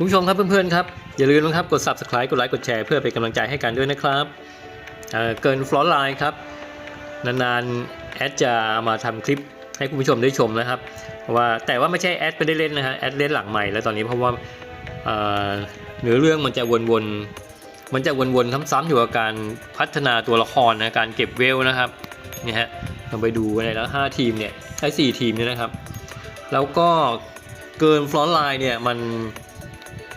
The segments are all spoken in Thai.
คุณผู้ชมครับเพื่อนๆครับ อย่าลืมนะครับกด subscribe กดไลค์กดแชร์เพื่อเป็นกำลังใจให้กันด้วยนะครับเเกินฟลอร์ไลน์ครับ นานๆแอดจะมาทำคลิปให้คุณผู้ชมได้ชมนะครับว่าแต่ว่าไม่ใช่แอดไม่ได้เล่นนะฮะแอดเล่นหลังใหม่แล้วตอนนี้เพราะว่าเนื้อเรื่องมันจะวนๆมันจะวนๆซ้ำๆอยู่กับการพัฒนาตัวละครนะการเก็บเวลนะครับนี่ฮะเราไปดูในแล้ว5ทีมเนี่ยใช้4ทีมเนี่ยนะครับ แล้วก็เกินฟลอร์ไลน์เนี่ยมัน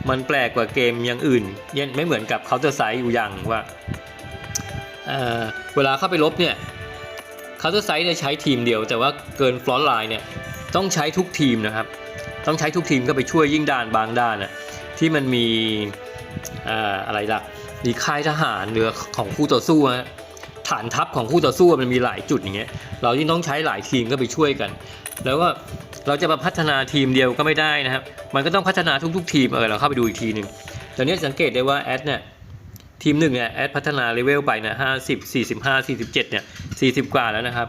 มันแปลกกว่าเกมอย่างอื่นยังไม่เหมือนกับ Counter Strike อยู่อย่างว่าเเวลาเข้าไปลบเนี่ย Counter Strike เนี่ยใช้ทีมเดียว แต่ว่าเกินฟลอร์ไลน์เนี่ยต้องใช้ทุกทีมนะครับ ต้องใช้ทุกทีมก็ไปช่วยยิ่งด้านบางด้านน่ะที่มันมีเอ่ออะไรล่ะมีค่ายทหารหรือของคู่ต่อสู้ฮะฐานทัพของคู่ต่อสู้มันมีหลายจุดอย่างเงี้ยเรายิ่งต้องใช้หลายทีมก็ไปช่วยกัน แล้วก็ เราจะมาพัฒนาทีมเดียวก็ไม่ได้นะครับ มันก็ต้องพัฒนาทุกๆ ทีมเออเราเข้าไปดูอีกทีหนึ่งตอนนี้สังเกตได้ว่าแอดเนี่ยทีมหนึ่งเนี่ยแอดพัฒนาเลเวลไปนะห้าสิบสี่สิบห้าสี่สิบเจ็ดเนี่ยสี่สิบกว่าแล้วนะครับ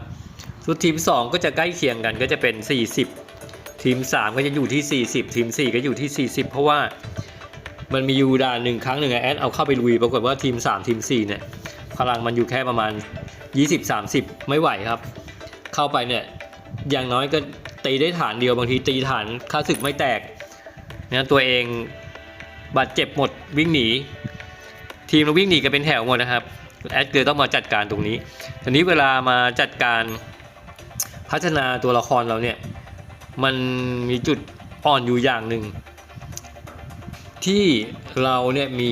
ส่วนทีม2ก็จะใกล้เคียงกันก็จะเป็น40ทีม3ก็จะอยู่ที่40ทีม4ก็อยู่ที่40เพราะว่ามันมียูด่านหนึ่งครั้งหนึ่งแอดเอาเข้าไปลุยปรากฏว่าทีม3ทีม4เนี่ยพลังมันอยู่แค่ประมาณ 20-30 ไม่ไหวครับ เข้าไปเนี่ยอย่างน้อยก็ ตีได้ฐานเดียวบางทีตีฐานค่าศึกไม่แตกนะตัวเองบาดเจ็บหมดวิ่งหนี ทีมเราวิ่งหนีกันเป็นแถวหมดนะครับแอดเกอร์ต้องมาจัดการตรงนี้ทีนี้เวลามาจัดการพัฒนาตัวละครเราเนี่ยมันมีจุดอ่อนอยู่อย่างหนึ่งที่เราเนี่ยมี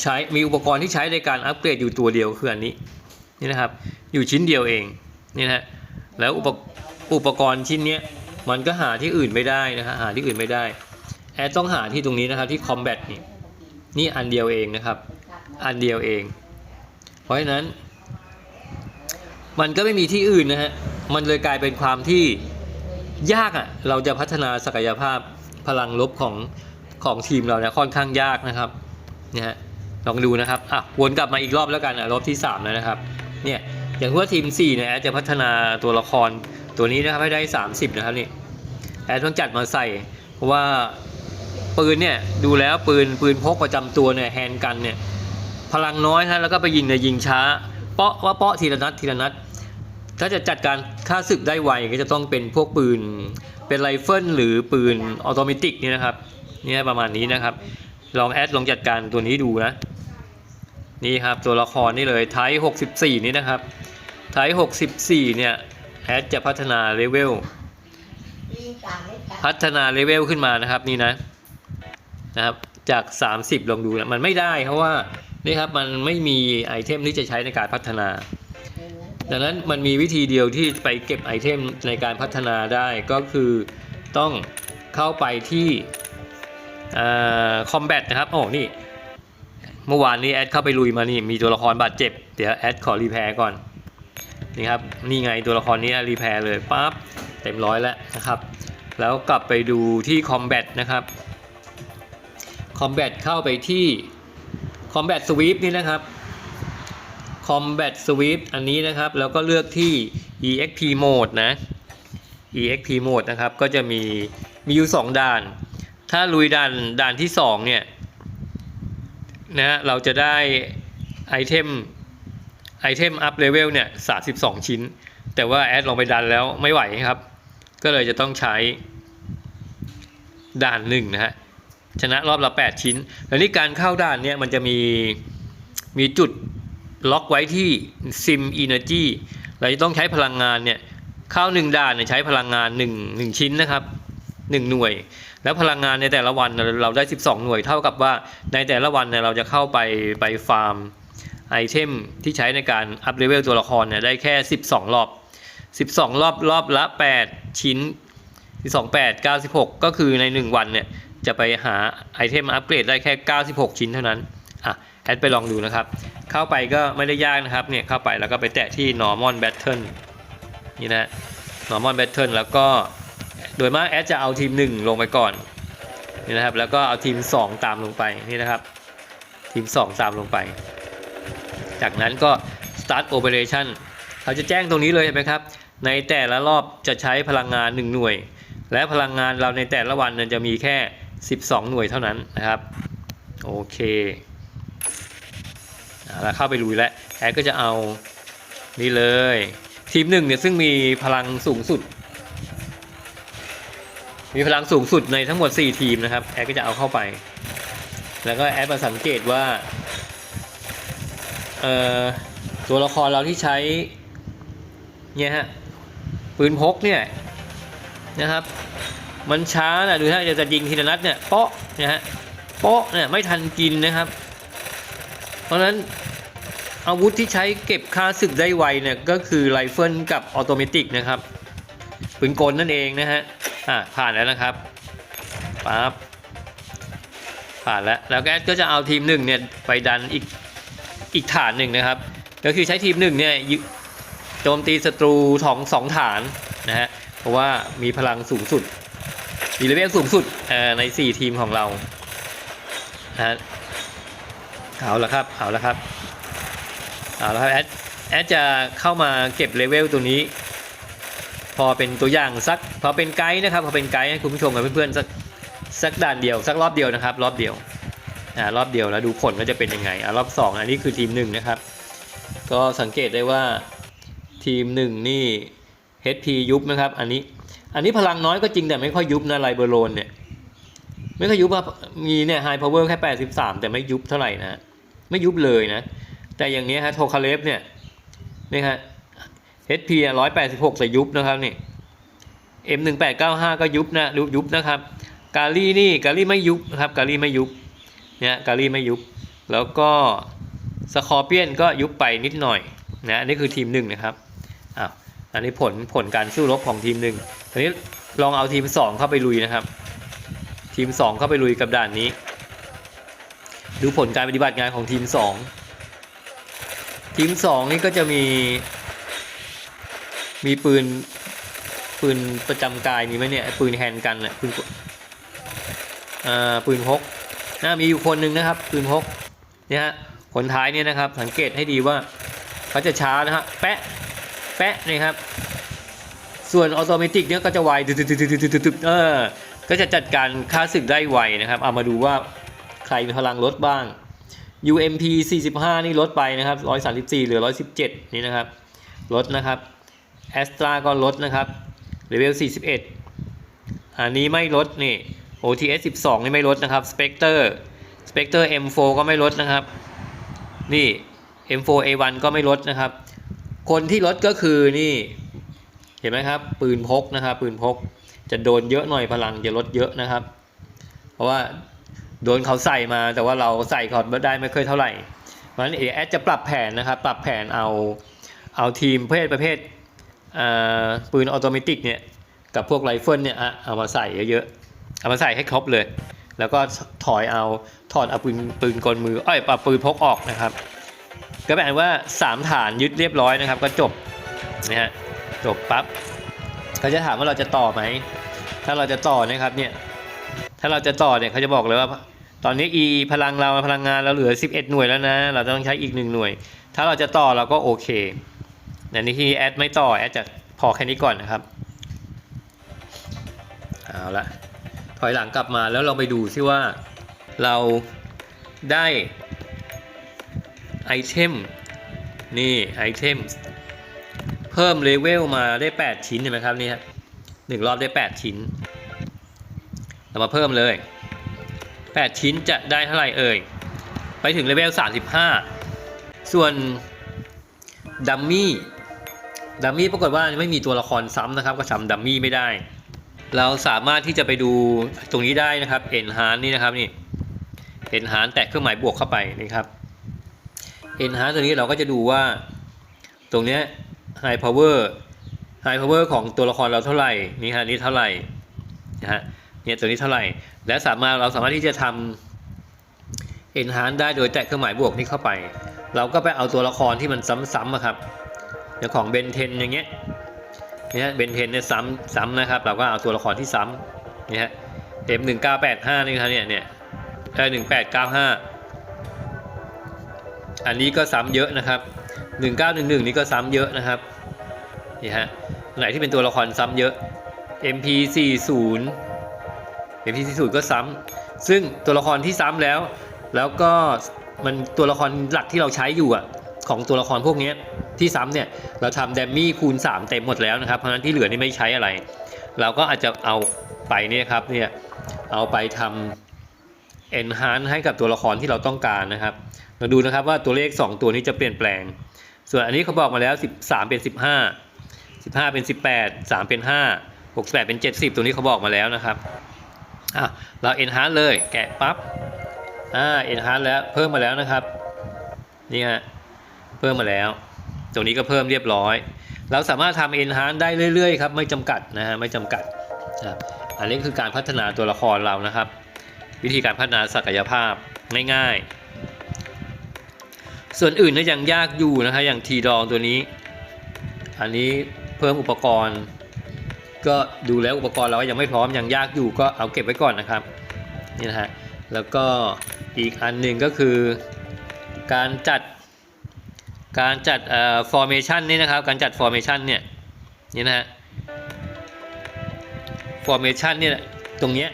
ใช้มีอุปกรณ์ที่ใช้ในการอัปเกรดอยู่ตัวเดียวคืออันนี้นี่นะครับอยู่ชิ้นเดียวเอง นี่นะแล้วอุปอุปกรณ์ชิ้นนี้มันก็หาที่อื่นไม่ได้นะฮะหาที่อื่นไม่ได้ แอดต้องหาที่ตรงนี้นะครับที่ combat นี่นี่อันเดียวเองนะครับ อันเดียวเอง เพราะฉะนั้น มันก็ไม่มีที่อื่นนะฮะมันเลยกลายเป็นความที่ยากอะ่ะเราจะพัฒนาศักยภาพพลังลบของของทีมเราเนี่ยค่อนข้างยากนะครับเนี่ยฮะลองดูนะครับอะวนกลับมาอีกรอบแล้วกันอะรอบที่สามแล้วนะครับ เนี่ย อย่างว่าทีม4เนี่ยแอดจะพัฒนาตัวละครตัวนี้นะครับให้ได้ 30 นะครับนี่แอดต้องจัดมาใส่ เพราะว่าปืนเนี่ยดูแล้วปืนปืนพกประจำตัวเนี่ยแฮนกันเนี่ยพลังน้อยฮะแล้วก็ไปยิงเนี่ยยิงช้า เปาะว่าเปาะทีละนัดทีละนัด ถ้าจะจัดการฆ่าศึกได้ไวก็จะต้องเป็นพวกปืนเป็นไรเฟิลหรือปืนออโตเมติกนี่นะครับเนี่ยประมาณนี้นะครับ ลองแอดลองจัดการตัวนี้ดูนะ นี่ครับตัวละครนี่เลยไทป์64 นี่นะครับไทป์64 เนี่ยแอดจะพัฒนาเลเวลพัฒนาเลเวลขึ้นมานะครับนี่นะนะครับจาก 30 ลองดูนะมันไม่ได้เพราะว่านี่ครับมันไม่มีไอเทมที่จะใช้ในการพัฒนา ดังนั้นมันมีวิธีเดียวที่ไปเก็บไอเทมในการพัฒนาได้ก็คือต้องเข้าไปที่คอมแบทนะครับโอ้นี่ เมื่อวานนี้แอดเข้าไปลุยมานี่มีตัวละครบาดเจ็บ เดี๋ยวแอดขอรีแพร์ก่อนนี่ครับนี่ไงตัวละครนี้รีแพร์เลยปั๊บเต็มร้อยแล้วนะครับ แล้วกลับไปดูที่คอมแบทนะครับคอมแบทเข้าไปที่คอมแบทสวีปนี่นะครับ Combat Sweep อันนี้นะครับ แล้วก็เลือกที่ EXP Mode นะ EXP Mode นะครับ ก็จะมีมีอยู่ 2 ด่าน ถ้าลุยด่านด่านที่ 2 เนี่ย นะฮะเราจะได้ไอเทมไอเทมอัพเลเวลเนี่ย32ชิ้น แต่ว่าแอดลองไปดันแล้วไม่ไหวครับ ก็เลยจะต้องใช้ด่านหนึ่งนะฮะ ชนะรอบละ 8 ชิ้น แล้วนี่การเข้าด่านเนี่ยมันจะมีมีจุดล็อกไว้ที่ Sim Energy เราจะต้องใช้พลังงานเนี่ย เข้าหนึ่งด่านเนี่ยใช้พลังงาน 1 1 ชิ้นนะครับ 1 หน่วย แล้วพลังงานในแต่ละวันเราได้ 12 หน่วย เท่ากับว่าในแต่ละวันเนี่ยเราจะเข้าไปไปฟาร์มไอเทมที่ใช้ในการอัพเลเวลตัวละครเนี่ยได้แค่ 12 รอบ 12 รอบรอบละ 8 ชิ้น 12 8 96 ก็คือใน 1 วันเนี่ยจะไปหาไอเทมอัปเกรดได้แค่ 96 ชิ้นเท่านั้นอะแอดไปลองดูนะครับ เข้าไปก็ไม่ได้ยากนะครับเนี่ยเข้าไปแล้วก็ไปแตะที่ normal battle นี่นะ normal battle แล้วก็ โดยมากแอดจะเอาทีม 1 ลงไปก่อนนี่นะครับ แล้วก็เอาทีม 2 ตามลงไปนี่นะครับ ทีม 2 ตามลงไป จากนั้นก็ start operation เขาจะแจ้งตรงนี้เลยเห็นไหมครับ ในแต่ละรอบจะใช้พลังงาน 1 หน่วย และพลังงานเราในแต่ละวันนั้นจะมีแค่ 12 หน่วยเท่านั้นนะครับโอเคเอาละเข้าไปลุยแล้วแอดก็จะเอานี่เลย ทีมหนึ่งเนี่ยซึ่งมีพลังสูงสุด มีพลังสูงสุดในทั้งหมด 4 ทีมนะครับ แอดก็จะเอาเข้าไป แล้วก็แอดมาสังเกตว่าเอ่อตัวละครเราที่ใช้เนี่ยฮะปืนพกเนี่ยนะครับ มันช้านะดูถ้าจะยิงทีละนัดเนี่ยเปาะเนี่ยฮะเปาะเนี่ยไม่ทันกินนะครับ เพราะฉะนั้นอาวุธที่ใช้เก็บค่าศึกได้ไวเนี่ยก็คือไรเฟิลกับออโตเมติกนะครับปืนกลนั่นเองนะฮะ อะผ่านแล้วนะครับปั๊บผ่านแล้วแล้วแกก็จะเอาทีมหนึ่งเนี่ยไปดันอีกอีกฐานหนึ่งนะครับ ก็คือใช้ทีมหนึ่งเนี่ยโจมตีศัตรูสองสองฐานนะฮะเพราะว่ามีพลังสูงสุดมีเลเวลสูงสุดใน 4 ทีมของเรานะฮะเอาละครับเอาละครับเอาละครับแอดแอดจะเข้ามาเก็บเลเวลตัวนี้ พอเป็นตัวอย่างสัก พอเป็นไกด์นะครับพอเป็นไกด์ให้คุณผู้ชมกับเพื่อนๆสักสักด่านเดียวสักรอบเดียวนะครับ รอบเดียวอ่ารอบเดียวแล้วดูผลว่าจะเป็นยังไงอ่ารอบสองอันนี้คือทีมหนึ่งนะครับก็สังเกตได้ว่าทีมหนึ่งนี่ HP ยุบนะครับ อันนี้อันนี้พลังน้อยก็จริงแต่ไม่ค่อยยุบนะไลเบอร์โลนเนี่ยไม่ค่อยยุบมีเนี่ยไฮพาวเวอร์แค่ 83 แต่ไม่ยุบเท่าไหร่นะไม่ยุบเลยนะ แต่อย่างนี้ฮะโทคาเลฟเนี่ยนี่ฮะ HP อะ186แต่ยุบนะครับนี่ M1895 ก็ยุบนะยุบยุบนะครับกาลี่นี่กาลี่ไม่ยุบนะครับกาลี่ไม่ยุบเนี่ยกาลี่ไม่ยุบ แล้วก็สคอร์เปียนก็ยุบไปนิดหน่อยนะอันนี้คือทีมหนึ่งนะครับอ้าวอันนี้ผลผลการสู้รบของทีมหนึ่งทีนี้ลองเอาทีมสองเข้าไปลุยนะครับ ทีมสองเข้าไปลุยกับด่านนี้ ดูผลการปฏิบัติงานของทีมสองทีมสองนี่ก็จะมี มีปืน ปืนประจำกายมีไหมเนี่ยปืนแฮนด์กันน่ะปืนอ่าปืนพกน่ามีอยู่คนหนึ่งนะครับ ปืนพกเนี่ยฮะผลท้ายเนี่ยนะครับ สังเกตให้ดีว่าเขาจะช้านะฮะแปะแปะนี่ครับ ส่วนออโตเมติกเนี่ยก็จะไวตึ๊ดตึ๊ดตึ๊ดตึ๊ดตึ๊ดตึ๊ดเออก็จะจัดการค่าศึกได้ไวนะครับเอามาดูว่าใครมีพลังลดบ้าง UMP 45 นี่ลดไปนะครับ 134 เหลือ 117 นี่นะครับ ลดนะครับแอสตราก็ลดนะครับ เลเวล41 อันนี้ไม่ลดนี่ OTS 12 นี่ไม่ลดนะครับ Spectre Spectre M4 ก็ไม่ลดนะครับ นี่ M4 A1 ก็ไม่ลดนะครับ คนที่ลดก็คือนี่ เห็นไหมครับ ปืนพกนะครับ ปืนพก จะโดนเยอะหน่อยพลังจะลดเยอะนะครับ เพราะว่าโดนเขาใส่มาแต่ว่าเราใส่เขาได้ไม่เคยเท่าไหร่เพราะฉะนั้นเอแอดจะปรับแผนนะครับ ปรับแผนเอาเอาทีมเภทประเภท ปืนออโตเมติกเนี่ยกับพวกไรเฟิลเนี่ยเอามาใส่เยอะๆ เอามาใส่ให้ครบเลย แล้วก็ถอยเอาถอดเอาปืนปืนกลมืออ้อยปรับปืนพกออกนะครับ ก็แปลว่า 3 ฐานยึดเรียบร้อยนะครับ ก็จบนะฮะจบปั๊บเขาจะถามว่าเราจะต่อไหม ถ้าเราจะต่อนะครับเนี่ยถ้าเราจะต่อเนี่ยเขาจะบอกเลยว่าตอนนี้ E พลังเราพลังงานเราเหลือ 11 หน่วยแล้วนะ เราต้องใช้อีก 1 หน่วย ถ้าเราจะต่อเราก็โอเค แต่นี่ที่แอดไม่ต่อแอดจะพอแค่นี้ก่อนนะครับเอาละถอยหลังกลับมาแล้วเราไปดูซิว่าเราได้ไอเทมนี่ไอเทมเพิ่มเลเวลมาได้ 8 ชิ้นเห็นไหมครับนี่ฮะหนึ่งรอบได้ 8 ชิ้น เรามาเพิ่มเลย 8 ชิ้นจะได้เท่าไหร่เอ่ย ไปถึงเลเวล 35 ส่วนดัมมี่ ดัมมี่ปรากฏว่าไม่มีตัวละครซ้ำนะครับ ก็ทำดัมมี่ไม่ได้ เราสามารถที่จะไปดูตรงนี้ได้นะครับเอ็นฮานนี่นะครับนี่เอ็นฮานแตะเครื่องหมายบวกเข้าไปนี่ครับเอ็นฮานตัวนี้เราก็จะดูว่าตรงเนี้ยไฮพาวเวอร์ไฮพาวเวอร์ของตัวละครเราเท่าไหร่นี่ฮะนี่เท่าไหร่นะฮะเนี่ยตัวนี้เท่าไหร่ และสามารถเราสามารถที่จะทำ enhance ได้โดยแตะเครื่องหมายบวกนี้เข้าไป เราก็ไปเอาตัวละครที่มันซ้ำๆอะครับ อย่างของเบนเทนอย่างเงี้ยเนี่ยเบนเทนเนี่ยซ้ำซ้ำนะครับ เราก็เอาตัวละครที่ซ้ำเนี่ยฮะ M หนึ่งเก้าแปดห้านี่ครับเนี่ยเนี่ยเออหนึ่งแปดเก้าห้าอันนี้ก็ซ้ำเยอะนะครับหนึ่งเก้าหนึ่งหนึ่งนี่ก็ซ้ำเยอะนะครับนี่ฮะไหนที่เป็นตัวละครซ้ำเยอะ MP40 MP40 ก็ซ้ำซึ่งตัวละครที่ซ้ำแล้ว แล้วก็มันตัวละครหลักที่เราใช้อยู่อะของตัวละครพวกนี้ ที่ซ้ำเนี่ยเราทำแดมมี่คูณ 3 เต็มหมดแล้วนะครับเพราะฉะนั้นที่เหลือนี่ไม่ใช้อะไร เราก็อาจจะเอาไปเนี่ยครับเนี่ยเอาไปทำ enhance ให้กับตัวละครที่เราต้องการนะครับมาดูนะครับว่าตัวเลข 2 ตัวนี้จะเปลี่ยนแปลง ส่วนอันนี้เขาบอกมาแล้ว 13 เป็น 15 15 เป็น 18 3 เป็น 5 68 เป็น 70 ตัวนี้เขาบอกมาแล้วนะครับอะเรา enhance เลยแกะปั๊บอ่า enhance แล้วเพิ่มมาแล้วนะครับนี่ฮะเพิ่มมาแล้ว ตรงนี้ก็เพิ่มเรียบร้อย เราสามารถทำ enhance ได้เรื่อยๆครับไม่จำกัดนะฮะไม่จำกัดนะครับอันนี้คือการพัฒนาตัวละครเรานะครับ วิธีการพัฒนาศักยภาพง่ายๆ ส่วนอื่นก็ยังยากอยู่นะครับอย่างทีดองตัวนี้ อันนี้เพิ่มอุปกรณ์ ก็ดูแล้วอุปกรณ์เรายังไม่พร้อมยังยากอยู่ก็เอาเก็บไว้ก่อนนะครับนี่นะฮะแล้วก็อีกอันหนึ่งก็คือการจัด การจัดเอ่อ formation นี่นะครับ การจัด formation เนี่ยนี่นะฮะ formation เนี่ยตรงเนี้ย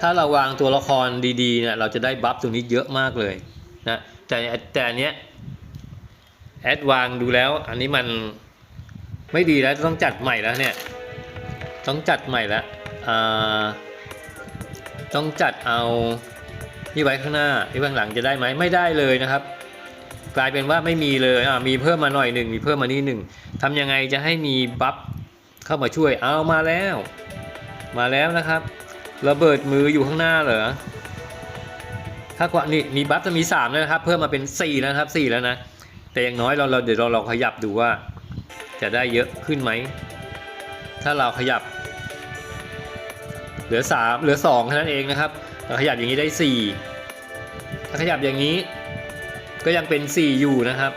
ถ้าเราวางตัวละครดีๆเนี่ยเราจะได้บัฟตรงนี้เยอะมากเลยนะแต่แต่อันเนี้ยแอดวางดูแล้วอันนี้มันไม่ดีแล้วต้องจัดใหม่แล้วเนี่ยต้องจัดใหม่แล้วอ่าต้องจัดเอานี่ไว้ข้างหน้านี่ไว้ข้างหลังจะได้ไหมไม่ได้เลยนะครับ กลายเป็นว่าไม่มีเลยอ่ามีเพิ่มมาหน่อยหนึ่งมีเพิ่มมานี่หนึ่งทำยังไงจะให้มีบัฟเข้ามาช่วยเอามาแล้ว มาแล้วนะครับระเบิดมืออยู่ข้างหน้าเหรอถ้ากว่านี่มีบัฟจะมี3แล้วนะครับ เพิ่มมาเป็น 4 แล้วครับ 4 แล้วนะ แต่อย่างน้อยเราเราเดี๋ยวเราลองขยับดูว่า จะได้เยอะขึ้นไหม ถ้าเราขยับ เหลือ 3 เหลือ2แค่นั้นเองนะครับเราขยับอย่างนี้ได้ 4 ถ้าขยับอย่างนี้ ก็ยังเป็น 4 อยู่นะครับ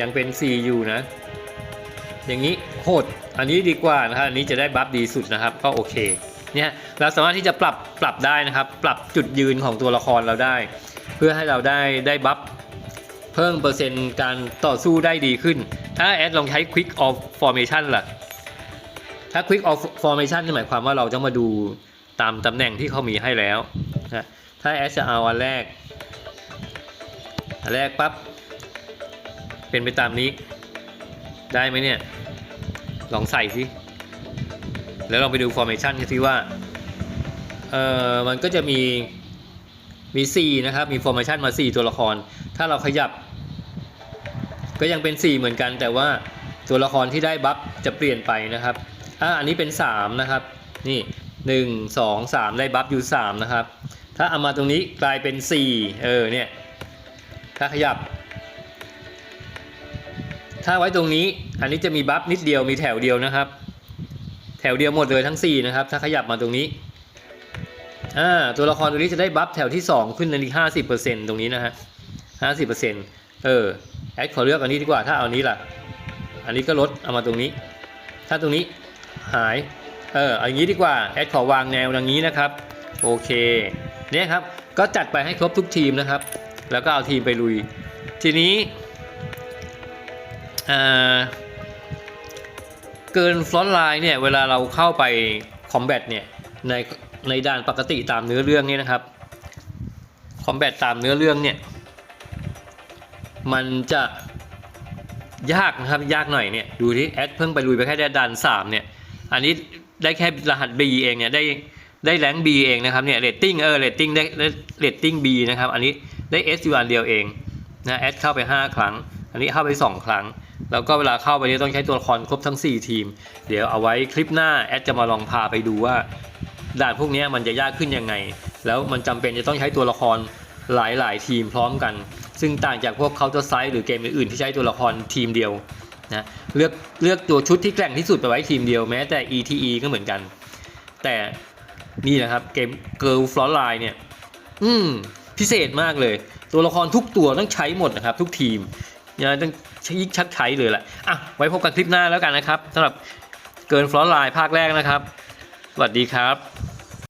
ยังเป็น 4 อยู่นะ อย่างนี้โหดอันนี้ดีกว่านะครับ อันนี้จะได้บัฟดีสุดนะครับ ก็โอเค เนี่ยเราสามารถที่จะปรับปรับได้นะครับ ปรับจุดยืนของตัวละครเราได้ เพื่อให้เราได้ได้บัฟเพิ่มเปอร์เซ็นต์การต่อสู้ได้ดีขึ้น ถ้าแอดลองใช้ Quick of Formation ล่ะ ถ้า Quick of Formation นี่หมายความว่าเราจะมาดูตามตำแหน่งที่เขามีให้แล้วนะถ้าแอดจะเอาอันแรก อันแรกปั๊บ เป็นไปตามนี้ ได้ไหมเนี่ย ลองใส่สิแล้วลองไปดู formation กันสิว่า เออมันก็จะมี มี 4 นะครับ มี formation มา 4 ตัวละคร ถ้าเราขยับ ก็ยังเป็น 4 เหมือนกัน แต่ว่าตัวละครที่ได้บัฟจะเปลี่ยนไปนะครับ อ่า อันนี้เป็น 3 นะครับ นี่ 1 2 3 ได้บัฟอยู่ 3 นะครับ ถ้าเอามาตรงนี้กลายเป็น 4 เออ เนี่ย ถ้าขยับ ถ้าไว้ตรงนี้ อันนี้จะมีบัฟนิดเดียวมีแถวเดียวนะครับ แถวเดียวหมดเลยทั้ง 4 นะครับ ถ้าขยับมาตรงนี้อ่าตัวละครตัวนี้จะได้บัฟแถวที่ 2 ขึ้นในอีก50%ตรงนี้นะฮะ50%เออแอดขอเลือกอันนี้ดีกว่าถ้าเอาอันนี้ล่ะ อันนี้ก็ลดเอามาตรงนี้ ถ้าตรงนี้หาย เออเอาอย่างนี้ดีกว่าแอดขอวางแนวอย่างนี้นะครับ โอเคเนี่ยครับก็จัดไปให้ครบทุกทีมนะครับ แล้วก็เอาทีมไปลุย ทีนี้เกินฟลอตไลน์เนี่ยเวลาเราเข้าไปคอมแบทเนี่ยในในด่านปกติตามเนื้อเรื่องนี่นะครับคอมแบทตามเนื้อเรื่องเนี่ยมันจะยากนะครับยากหน่อยเนี่ยดูที่แอดเพิ่งไปลุยไปแค่ด่านสามเนี่ยอันนี้ได้แค่รหัส B เองเนี่ยได้ได้แรง B เองนะครับเนี่ยเรตติ้งเออเรตติ้งได้ได้เรตติ้ง B นะครับอันนี้ ได้ S อยู่อันเดียวเองนะแอดเข้าไป 5 ครั้ง อันนี้เข้าไป 2 ครั้ง แล้วก็เวลาเข้าไปนี่ต้องใช้ตัวละครครบทั้ง 4 ทีม เดี๋ยวเอาไว้คลิปหน้าแอดจะมาลองพาไปดูว่าด่านพวกนี้มันจะยากขึ้นยังไง แล้วมันจำเป็นจะต้องใช้ตัวละครหลาย ๆ ทีมพร้อมกัน ซึ่งต่างจากพวก Counter Strike หรือเกมอื่นๆที่ใช้ตัวละครทีมเดียวนะเลือกเลือกตัวชุดที่แกร่งที่สุดไปไว้ทีมเดียวแม้แต่ ETE ก็เหมือนกัน แต่นี่นะครับเกม Girl Frontline เนี่ย อืม พิเศษมากเลย ตัวละครทุกตัวต้องใช้หมดนะครับ ทุกทีมนะต้องยิ่งชักใช้เลยแหละอะไว้พบกันคลิปหน้าแล้วกันนะครับสำหรับเกินฟลอร์ไลน์ภาคแรกนะครับ สวัสดีครับ